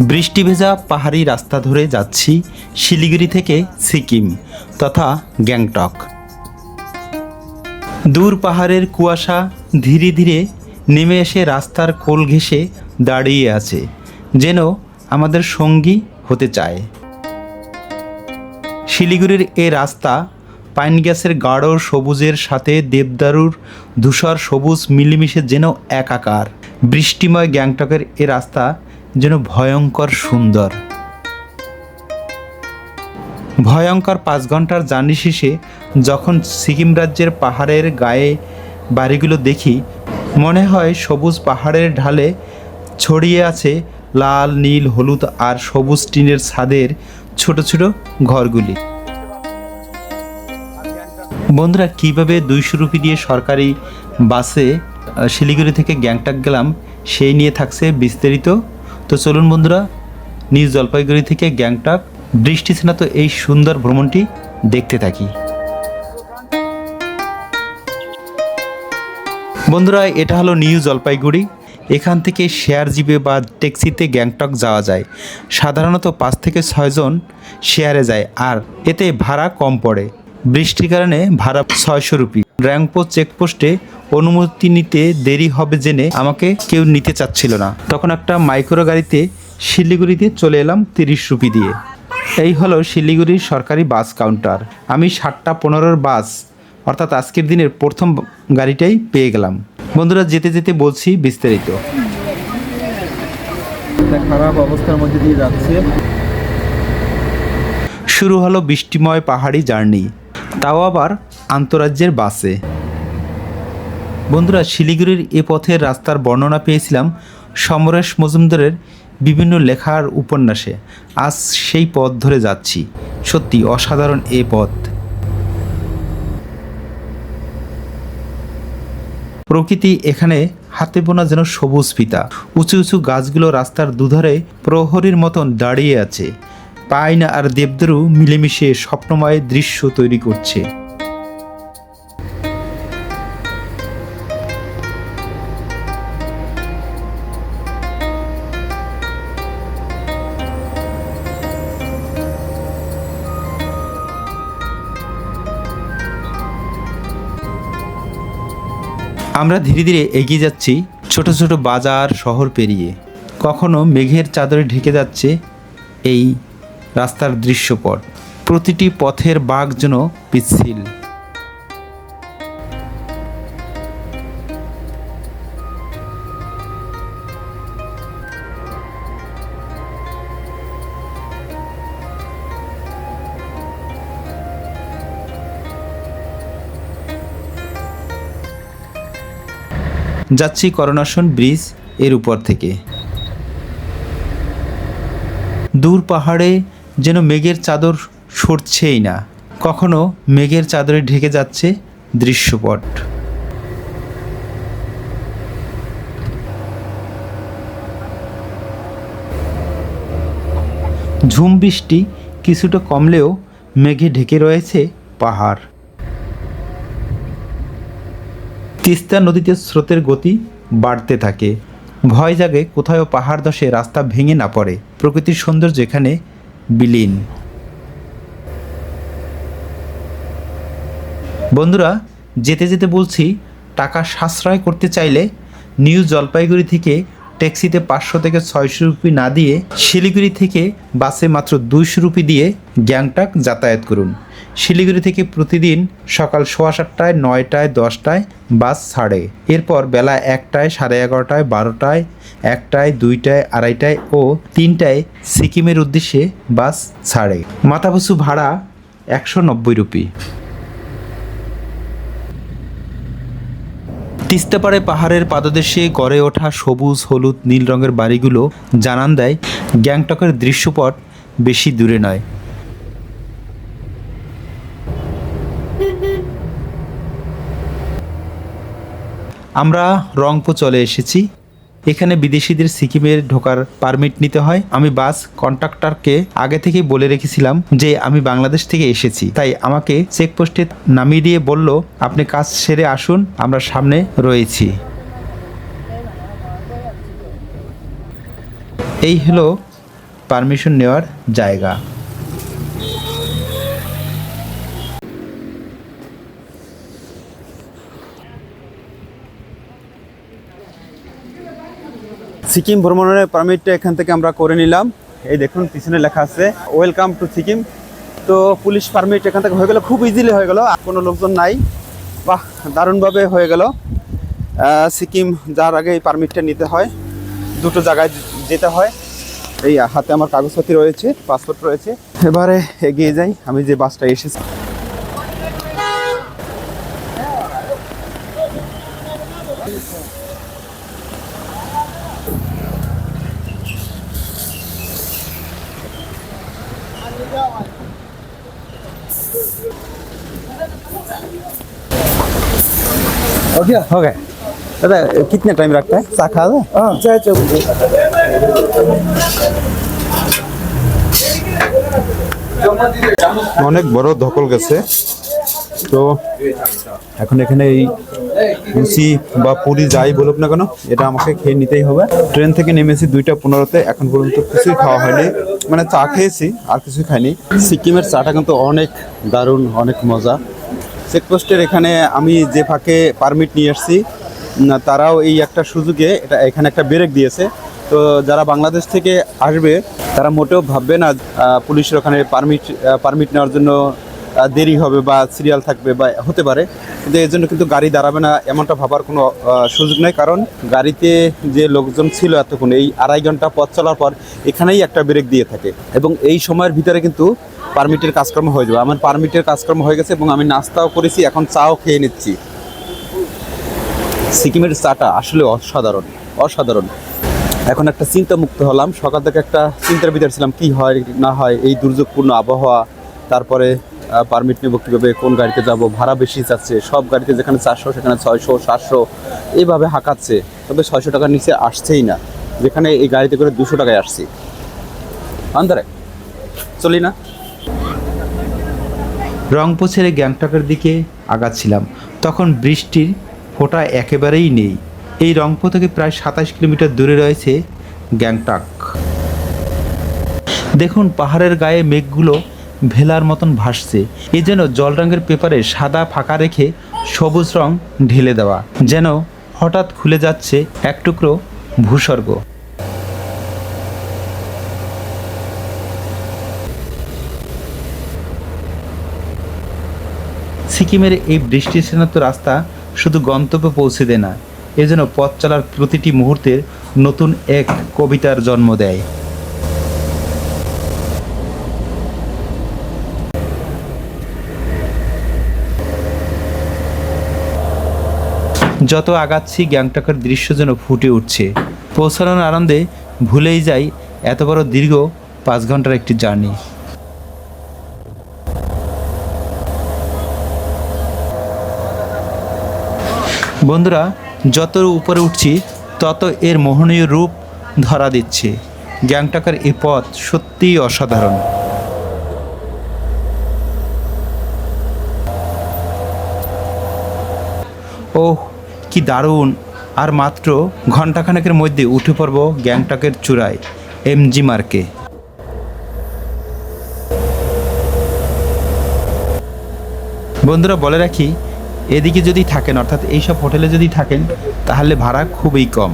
বৃষ্টি ভেজা পাহাড়ি রাস্তা ধরে যাচ্ছি শিলিগুড়ি থেকে সিকিম তথা গ্যাংটক। দূর পাহাড়ের কুয়াশা ধীরে ধীরে নেমে এসে রাস্তার কোল ঘেঁষে দাঁড়িয়ে আছে, যেন আমাদের সঙ্গী হতে চায়। শিলিগুড়ির এ রাস্তা পাইন গ্যাসের গাঢ় সবুজের সাথে দেবদারুর ধূসর সবুজ মিলেমিশে যেন একাকার। বৃষ্টিময় গ্যাংটকের এ রাস্তা যেন ভয়ঙ্কর সুন্দর। ভয়ঙ্কর পাঁচ ঘণ্টার জার্নি শেষে যখন সিকিম রাজ্যের পাহাড়ের গায়ে বাড়িগুলো দেখি, মনে হয় সবুজ পাহাড়ের ঢালে ছড়িয়ে আছে লাল, নীল, হলুদ আর সবুজ টিনের ছাদের ছোট ছোট ঘরগুলি। বন্ধুরা, কীভাবে দুইশো রুপি দিয়ে সরকারি বাসে শিলিগুড়ি থেকে গ্যাংটক গেলাম, সেই নিয়ে থাকছে বিস্তারিত তো চলুন বন্ধুরা, নিউ জলপাইগুড়ি থেকে গ্যাংটক, বৃষ্টি স্নাত এই সুন্দর ভ্রমণটি দেখতে থাকি। বন্ধুরা, এটা হলো নিউ জলপাইগুড়ি। এখান থেকে শেয়ার জিপে বা ট্যাক্সিতে গ্যাংটক যাওয়া যায়। সাধারণত পাঁচ থেকে ছয়জন শেয়ারে যায় আর এতে ভাড়া কম পড়ে। বৃষ্টির কারণে ভাড়া ছয়শো রুপি। র্যাংপো চেকপোস্টে অনুমতি নিতে দেরি হবে জেনে আমাকে কেউ নিতে চাচ্ছিল না। তখন একটা মাইক্রো গাড়িতে শিলিগুড়িতে চলে এলাম তিরিশ রুপি দিয়ে। এই হলো শিলিগুড়ির সরকারি বাস কাউন্টার। আমি সাতটা পনেরোর বাস অর্থাৎ আজকের দিনের প্রথম গাড়িটাই পেয়ে গেলাম। বন্ধুরা যেতে যেতে বলছি বিস্তারিত। খারাপ অবস্থার মধ্যে দিয়ে যাচ্ছে। শুরু হলো বৃষ্টিময় পাহাড়ি জার্নি তাও আবার আন্তরাজ্যের বাসে। বন্ধুরা, শিলিগুড়ির এ পথের রাস্তার বর্ণনা পেয়েছিলাম সমরেশ মজুমদারের বিভিন্ন লেখার উপন্যাসে। আজ সেই পথ ধরে যাচ্ছি। সত্যি অসাধারণ এ পথ। প্রকৃতি এখানে হাতে বোনা যেন সবুজ পিতা উঁচু উঁচু গাছগুলো রাস্তার দুধারে প্রহরীর মতন দাঁড়িয়ে আছে। পাইনা আর দেবদারু মিলেমিশে স্বপ্নময় দৃশ্য তৈরি করছে। আমরা ধীরে ধীরে এগিয়ে যাচ্ছি ছোট ছোট বাজার, শহর পেরিয়ে। কখনো মেঘের চাদরে ঢেকে যাচ্ছে এই রাস্তার দৃশ্যপট। প্রতিটি পথের বাঘ যেন পিচ্ছিল। যাচ্ছি করোনাশন ব্রিজের উপর থেকে। দূর পাহাড়ে যেন মেঘের চাদর সরছেই না। কখনো মেঘের চাদরে ঢেকে যাচ্ছে দৃশ্যপট। ঝুম বৃষ্টি কিছুটা কমলেও মেঘে ঢেকে রয়েছে পাহাড়। তিস্তা নদীতে স্রোতের গতি বাড়তে থাকে। ভয় জাগে কোথাও পাহাড় দশে রাস্তা ভেঙে না পড়ে। প্রকৃতির সৌন্দর্য এখানে বিলীন। বন্ধুরা, যেতে যেতে বলছি, টাকা সাশ্রয় করতে চাইলে নিউ জলপাইগুড়ি থেকে ট্যাক্সিতে পাঁচশো থেকে ছয়শো রুপি না দিয়ে শিলিগুড়ি থেকে বাসে মাত্র দুইশো রুপি দিয়ে গ্যাংটক যাতায়াত করুন। শিলিগুড়ি থেকে প্রতিদিন সকাল সোয়া সাতটায়, নয়টায়, দশটায় বাস ছাড়ে। এরপর বেলা একটায়, সাড়ে এগারোটায়, বারোটায়, একটায়, দুইটায়, আড়াইটায় ও তিনটায় সিকিমের উদ্দেশ্যে বাস ছাড়ে। মাথাপিছু ভাড়া একশো নব্বই রুপি। তিস্তাপাড়ে পাহাড়ের পাদদেশে গড়ে ওঠা সবুজ, হলুদ, নীল রঙের বাড়িগুলো জানান দেয়, গ্যাংটকের দৃশ্যপট বেশি দূরে নয়। আমরা রংপো চলে এসেছি। এখানে বিদেশিদের সিকিমের ঢোকার পারমিট নিতে হয়। আমি বাস কন্ট্রাক্টরকে আগে থেকেই বলে রেখেছিলাম যে আমি বাংলাদেশ থেকে এসেছি। তাই আমাকে চেকপোস্টে নামিয়ে দিয়ে বলল, আপনি কাজ সেরে আসুন, আমরা সামনে রয়েছি। এই হলো পারমিশন নেওয়ার জায়গা। সিকিম ভ্রমণের পারমিটটা এখান থেকে আমরা করে নিলাম। এই দেখুন, পিছনে লেখা আছে ওয়েলকাম টু সিকিম তো পুলিশ পারমিট এখান থেকে হয়ে গেল, খুব ইজিলি হয়ে গেল, আর কোনো লোকজন নাই। বাহ, দারুণভাবে হয়ে গেল। সিকিম যার আগে এই পারমিটটা নিতে হয়। দুটো জায়গায় যেতে হয়। এই হাতে আমার কাগজপত্র রয়েছে পাসপোর্ট রয়েছে। এবারে এগিয়ে যাই, আমি যে বাসটা এসেছি। हो गया हो गया दादा कितने टाइम रखता है चा खा दो हाँ चाय चाय অনেক বড় ধকল গেছে তো এখন এখানে এই লুচি বা পুরি যাই বলুক না কেন, এটা আমাকে খেয়ে নিতেই হবে। ট্রেন থেকে নেমেছি দুইটা পনেরোতে, এখন পর্যন্ত কিছুই খাওয়া হয়নি। মানে চা খেয়েছি, আর কিছুই খাইনি। সিকিমের চাটা কিন্তু অনেক দারুণ, অনেক মজা। চেকপোস্টের এখানে আমি যে ফাঁকে পারমিট নিয়ে এসেছি তারাও এই একটা সুযোগে এটা এখানে একটা ব্রেক দিয়েছে। তো যারা বাংলাদেশ থেকে আসবে, তারা মোটেও ভাববে না পুলিশের ওখানে পারমিট পারমিট নেওয়ার জন্য দেরি হবে বা সিরিয়াল থাকবে বা হতে পারে। কিন্তু এর জন্য কিন্তু গাড়ি দাঁড়াবে না, এমনটা ভাবার কোনো সুযোগ নেই। কারণ গাড়িতে যে লোকজন ছিল এতক্ষণ, এই আড়াই ঘণ্টা পথ চলার পর এখানেই একটা ব্রেক দিয়ে থাকে। এবং এই সময়ের ভিতরে কিন্তু পারমিটের কাজকর্ম হয়ে যাবে। আমার পারমিটের কাজকর্ম হয়ে গেছে এবং আমি নাস্তাও করেছি, এখন চাও খেয়ে নিচ্ছি। সিকিমের চাটা আসলে অসাধারণ অসাধারণ। এখন একটা চিন্তা মুক্ত হলাম। সকাল থেকে একটা চিন্তার ভিতরে ছিলাম, কি হয়, না হয় এই দুর্যোগপূর্ণ আবহাওয়া তারপরে পারমিট নেব কীভাবে, কোন গাড়িতে যাব, ভাড়া বেশি যাচ্ছে সব গাড়িতে যেখানে চারশো, সেখানে ছয়শো, সাতশো, এইভাবে হাঁকাচ্ছে। তবে ছয়শো টাকার নিচে আসছেই না। যেখানে এই গাড়িতে করে দুশো টাকায় আসছি। আন্দারে, চলি না। রংপুর ছেড়ে গ্যাংটকের দিকে আগাচ্ছিলাম। তখন বৃষ্টির ফোঁটা একেবারেই নেই। এই রংপুর থেকে প্রায় সাতাশ কিলোমিটার দূরে রয়েছে গ্যাংটক। দেখুন, পাহাড়ের গায়ে মেঘগুলো ভেলার মতন ভাসছে। এ যেন জল রঙের পেপারে সাদা ফাঁকা রেখে সবুজ রং ঢেলে দেওয়া। যেন হঠাৎ খুলে যাচ্ছে এক টুকরো ভূস্বর্গ। সিকিমের এই বৃষ্টি স্নাত রাস্তা শুধু গন্তব্যে পৌঁছে দেয় না এজন্য পথ চলার প্রতিটি মুহূর্তের নতুন এক কবিতার জন্ম দেয়। যত আগাচ্ছি গ্যাংটকের দৃশ্য যেন ফুটে উঠছে। পৌঁছানোর আনন্দে ভুলেই যাই এত বড় দীর্ঘ পাঁচ ঘণ্টার একটি জার্নি। বন্ধুরা, যত উপরে উঠছি, তত এর মোহনীয় রূপ ধরা দিচ্ছে। গ্যাংটকের এ পথ সত্যিই অসাধারণ। ওহ কি দারুণ। আর মাত্র ঘন্টাখানেকের মধ্যে উঠে পড়ব গ্যাংটকের চূড়ায়, এমজি মার্কে। বন্ধুরা বলে রাখি, এদিকে যদি থাকেন, অর্থাৎ এইসব হোটেলে যদি থাকেন, তাহলে ভাড়া খুবই কম।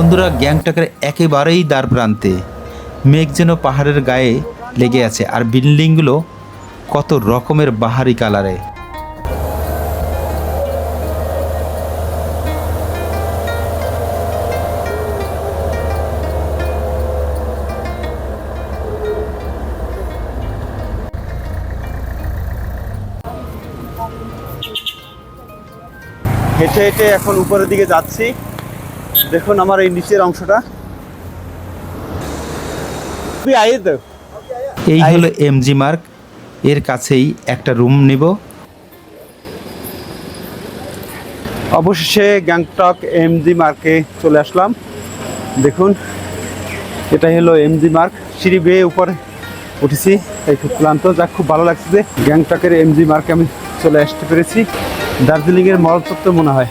বন্ধুরা গ্যাংটকের একেবারেই দ্বার প্রান্তে। মেঘ যেন পাহাড়ের গায়ে লেগে আছে, আর বিল্ডিংগুলো কত রকমের বাহারি কালারে। হেঁটে হেঁটে এখন উপরের দিকে যাচ্ছি। দেখুন আমার এই নিচের অংশটা। এই হলো এমজি মার্ক এর কাছেই একটা রুম নিব। অবশেষে গ্যাংটক এমজি মার্কে চলে আসলাম। দেখুন এটা হলো এমজি মার্ক সিঁড়ি বেয়ে উপরে উঠেছি তাই খুব ক্লান্ত। যা খুব ভালো লাগছে যে গ্যাংটকের এমজি মার্কে আমি চলে আসতে পেরেছি। দার্জিলিংয়ের মলতত্ত্ব মনে হয়।